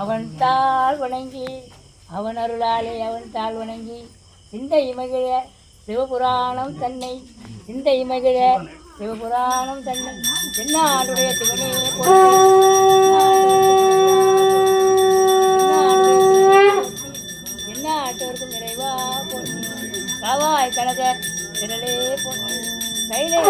அவன் தாள் வணங்கி அவன் அருளாலே அவன் தாள் வணங்கி இந்த இமகிழ சிவபுராணம் தன்னை இந்த இமகிழ சிவபுராணம் தன்னம் என்னாடுடைய சிவனே என்ன ஆட்டோருக்கும் நிறைவா பொண்ணு காவாய் கனக திரளே பொண்ணு கையிலே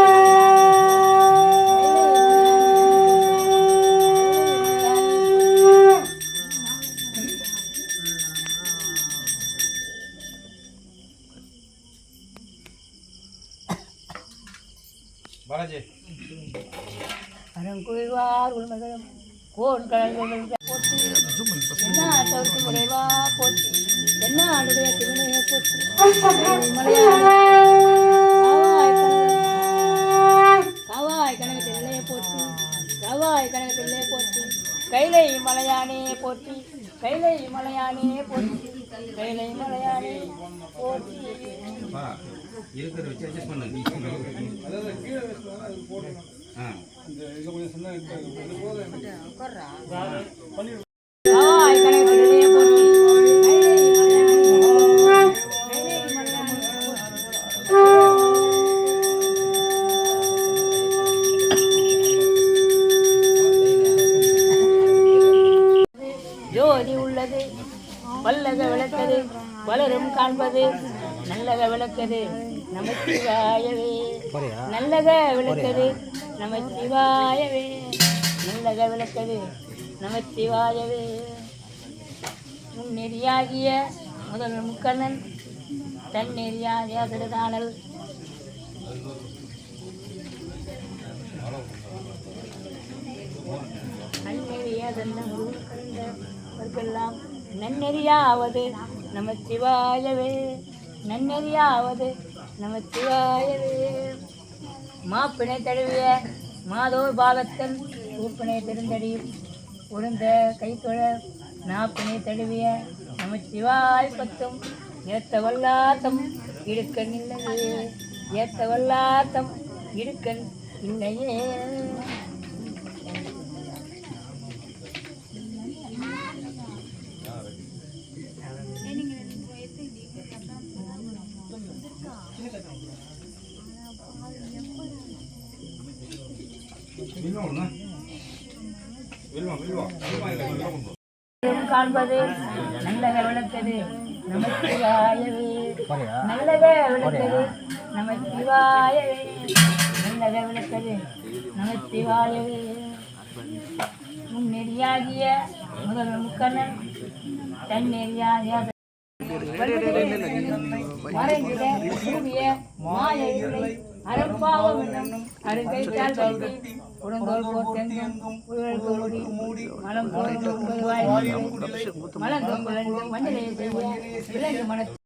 பாலாஜி. அறங்குழிவார் உள்மகளும் கோன் கழல்கள் போற்றி. என்ன தவிர்த்து முறைவா போற்றி. என்ன ஆண்டுடைய திருமையை போற்றி. காவாய் கனகத்தில் இல்லையே போற்றி. காவாய் போற்றி. கைலை மலையானே போற்றி. கைலை மலையானே போற்றி. கைலை மலையானே போற்றி. பா இருக்கிற வச்சு அட்ஜஸ்ட் பண்ணு ஆ காவாய் கனகத்தில் இல்லையே போற்றி கைலை மலையானே போற்றி ஜோதி உள்ளது வல்லக விளக்கது. வளரும் காண்பது. நல்லக விளக்கது. நமச்சிவாயவே நல்லக விளக்கது. நமச்சிவாயவே நல்லக விளக்கது. நமச்சிவாயவே முன்னெறியாகிய முதல் முக்கண்ணன் தன்னெறியாகிய திருதானல். நன்னெறியாதெல்லாம் நன்னெறியாவது. நம சிவாயவே நன்னறியாவது நம நமச்சிவாயவே. மாப்பிணை தழுவிய மாதோர் பாலத்தன் ஊப்பினை பெருந்தடி உழுந்த கைத்தொழ நாப்பினை தழுவிய நமச்சிவாய் பத்தும் ஏத்த வல்லாத்தம் இடுக்கன் இல்லையே ஏத்த வல்லாத்தம் இடுக்கன் இல்லையே. காண்பது நல்லக விளக்கது நமச்சிவாயவே நல்லக விளக்கது நமச்சிவாயவே நல்லக விளக்கது நமச்சிவாயவே முன்னெறியாகிய முதல் முக்கண்ணன் தன்னெறியாகிய மறைந்திட கூடிய மாய அறப்பாவம் என்னும் வைத்து உடந்தோல் போர் தெங்கும் உழல் தோடி மலம் தோன்றும் மலம் தோன்றும் மஞ்சளை செய்ய விலங்கு மனத்தில்